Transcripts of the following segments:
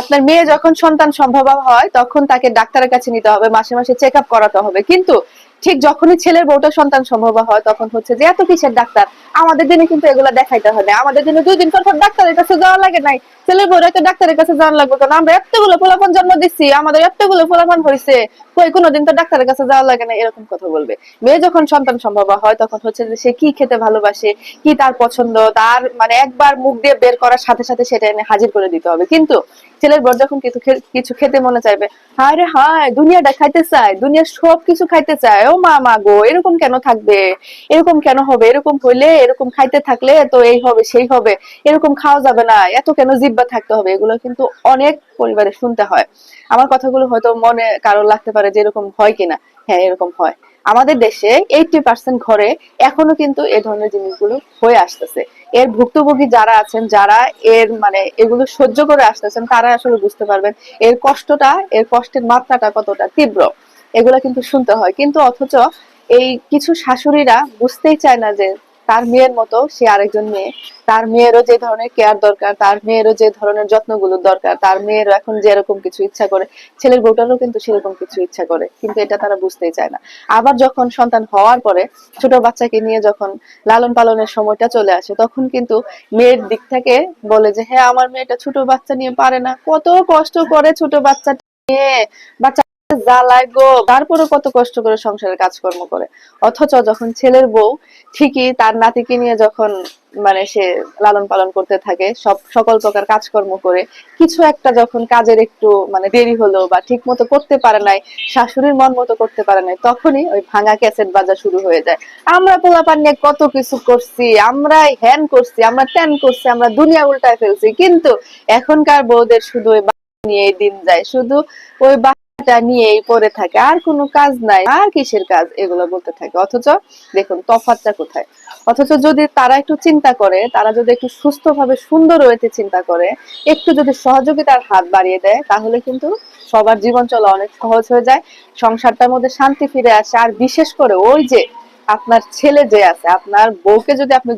আপনার মেয়ে যখন সন্তান সম্ভব হয়, তখন তাকে ডাক্তারের কাছে নিতে হবে, মাসে মাসে চেক আপ করাতে হবে। কিন্তু ঠিক যখনই ছেলের বউটা সন্তান সম্ভব হয়, তখন হচ্ছে যে এত কিসের ডাক্তার? আমাদের দিনে কিন্তু এগুলা দেখাইতে না। আমাদের দিনে দুই দিন পর পর ডাক্তারের কাছে যাওয়া লাগে নাই। ছেলের বউরা তো ডাক্তারের কাছে যাওয়া লাগবে কারণ আমরা এতগুলো পোলাপান জন্ম দিচ্ছি আমাদের এতগুলো পোলাপান হয়েছে কই কোনোদিন তো ডাক্তারের কাছে যাওয়া লাগে না এরকম কথা বলবে। মেয়ে যখন সন্তান সম্ভব হয়, তখন হচ্ছে যে সে কি খেতে ভালোবাসে, কি তার পছন্দ, তার মানে একবার মুখ দিয়ে বের করার সাথে সাথে সেটা এনে হাজির করে দিতে হবে। কিন্তু ছেলের বর যখন কিছু কিছু খেতে মনে চাইবে, হায় রে হায়, দুনিয়াটা খাইতে চায়, দুনিয়ার সব কিছু খাইতে চায় ও মা মা গো, এরকম কেন থাকবে? এরকম কেন হবে? এরকম হইলে এরকম খাইতে থাকলে তো এই হবে, সেই হবে। এরকম খাওয়া যাবে না। এত কেন জিব্বা থাকতে হবে? এগুলো কিন্তু অনেক পরিবারে শুনতে হয়। আমার কথাগুলো হয়তো মনে কারও লাগতে পারে যে এরকম হয় কিনা। হ্যাঁ এরকম হয়। আমাদের দেশে এইটি পার্সেন্ট ঘরে এখনও কিন্তু এই ধরনের জিনিসগুলো হয়ে আসতেছে। এর ভুক্তভোগী যারা আছেন, যারা এর মানে এগুলো সহ্য করে আসতেছেন, তারা আসলে বুঝতে পারবেন এর কষ্টটা, এর কষ্টের মাত্রাটা কতটা তীব্র। এগুলা কিন্তু শুনতে হয়। কিন্তু অথচ এই কিছু শাশুড়িরা বুঝতেই চায় না যে তার মেয়ের মতো সে আরেকজন মেয়ে। তার মেয়েরও যে ধরনের কেয়ার দরকার, তার মেয়েরও যে ধরনের যত্নগুলো দরকার, তার মেয়েরও এখন যেরকম কিছু ইচ্ছা করে, ছেলের বউটারও কিন্তু সেরকম কিছু ইচ্ছা করে, কিন্তু এটা তারা বুঝতেই চায় না। আবার যখন সন্তান হওয়ার পরে ছোট বাচ্চাকে নিয়ে যখন লালন পালনের সময়টা চলে আসে, তখন কিন্তু মেয়ের দিক থেকে বলে যে হ্যাঁ আমার মেয়েটা ছোট বাচ্চা নিয়ে পারে না। কত কষ্ট করে ছোট বাচ্চা নিয়ে বাচ্চা জ্বালায় গো। তারপরে কত কষ্ট করে সংসারের কাজকর্ম করে। অথচ যখন ছেলের বউ, ঠিকই তার নাতিকে নিয়ে যখন মানে সে লালন পালন করতে থাকে, সব, সকল প্রকার কাজকর্ম করে, কিছু একটা যখন কাজের একটু মানে দেরি হলো বা ঠিক মতো করতে পারে নাই, শাশুড়ির মন মতো করতে পারে নাই, তখনই ওই ভাঙা ক্যাসেট বাজা শুরু হয়ে যায়। আমরা পোলাপান নিয়ে কত কিছু করছি আমরা হ্যান করছি, আমরা ত্যান করছি, আমরা দুনিয়া উল্টায় ফেলছি। কিন্তু এখনকার বউদের শুধু ওই নিয়ে দিন যায়, শুধু ওই বাচ্চাটা নিয়েই পড়ে থাকে। আর কোনো কাজ নাই। আর কিসের কাজ? এগুলো বলতে থাকে। অথচ দেখুন তফাতটা কোথায়? অথচ যদি তারা একটু চিন্তা করে, তারা যদি একটু সুস্থভাবে সুন্দর ওয়েতে চিন্তা করে, একটু যদি সহযোগিতার হাত বাড়িয়ে দেয়, তাহলে কিন্তু সবার জীবন চলা অনেক সহজ হয়ে যায়। সংসারটার মধ্যে শান্তি ফিরে আসে। আর বিশেষ করে ওই যে আপনার ছেলে যে আছে, আপনার বউকে যদি আপনি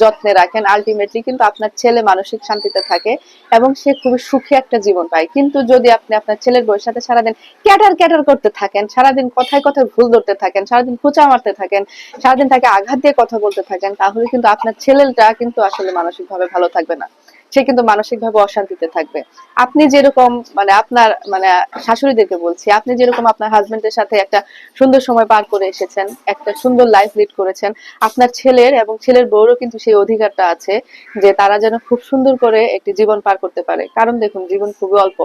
যত্নে রাখেন আলটিমেটলি কিন্তু আপনার ছেলে মানসিক শান্তিতে থাকে এবং সে খুবই সুখী একটা জীবন পায়। কিন্তু যদি আপনি আপনার ছেলের বউয়ের সাথে সারাদিন ক্যাটার ক্যাটার করতে থাকেন, সারাদিন কথায় কথায় ভুল ধরতে থাকেন, সারাদিন খোঁচা মারতে থাকেন, সারাদিন তাকে আঘাত দিয়ে কথা বলতে থাকেন, তাহলে কিন্তু আপনার ছেলেটা কিন্তু আসলে মানসিক ভাবে ভালো থাকবে না। সে কিন্তু মানসিক ভাবে অশান্তিতে থাকবে। আপনি যেরকম মানে আপনার মানে শাশুড়িদেরকে বলছি, আপনি যেরকম আপনার হাজবেন্ডের সাথে একটা সুন্দর সময় পার করে এসেছেন, একটা সুন্দর লাইফ লিড করেছেন, আপনার ছেলের এবং ছেলের বউরও কিন্তু সেই অধিকারটা আছে যে তারা যেন খুব সুন্দর করে একটি জীবন পার করতে পারে। কারণ দেখুন, জীবন খুবই অল্প।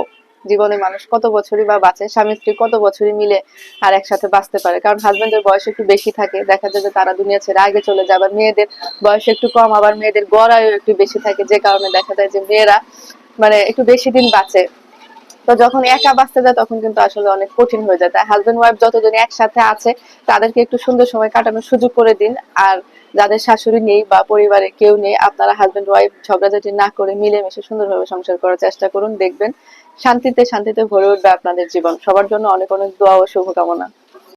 জীবনে মানুষ কত বছরই বা বাঁচে, স্বামী, স্ত্রী কত বছরই মিলে আর একসাথে বাঁচতে পারে। কারণ হাজবেন্ডের বয়স একটু বেশি থাকে, দেখা যায় যে তারা দুনিয়া ছেড়ে আগে চলে যায়, আবার মেয়েদের বয়স একটু কম, আবার মেয়েদের গড় আয়ু একটু বেশি থাকে। যে কারণে দেখা যায় যে মেয়েরা মানে একটু বেশি দিন বাঁচে। তো যখন একা বাঁচতে যায়, তখন কিন্তু আসলে অনেক কঠিন হয়ে যায়। তাই হাজব্যান্ড ওয়াইফ যতজন একসাথে আছে, তাদেরকে একটু সুন্দর সময় কাটানোর সুযোগ করে দিন। আর যাদের শাশুড়ি নেই বা পরিবারে কেউ নেই, আপনারা হাজব্যান্ড ওয়াইফ ঝগড়াঝাটি না করে মিলেমিশে সুন্দরভাবে সংসার করার চেষ্টা করুন, দেখবেন শান্তিতে শান্তিতে ভরে উঠবে আপনাদের জীবন। সবার জন্য অনেক অনেক দোয়া ও শুভকামনা।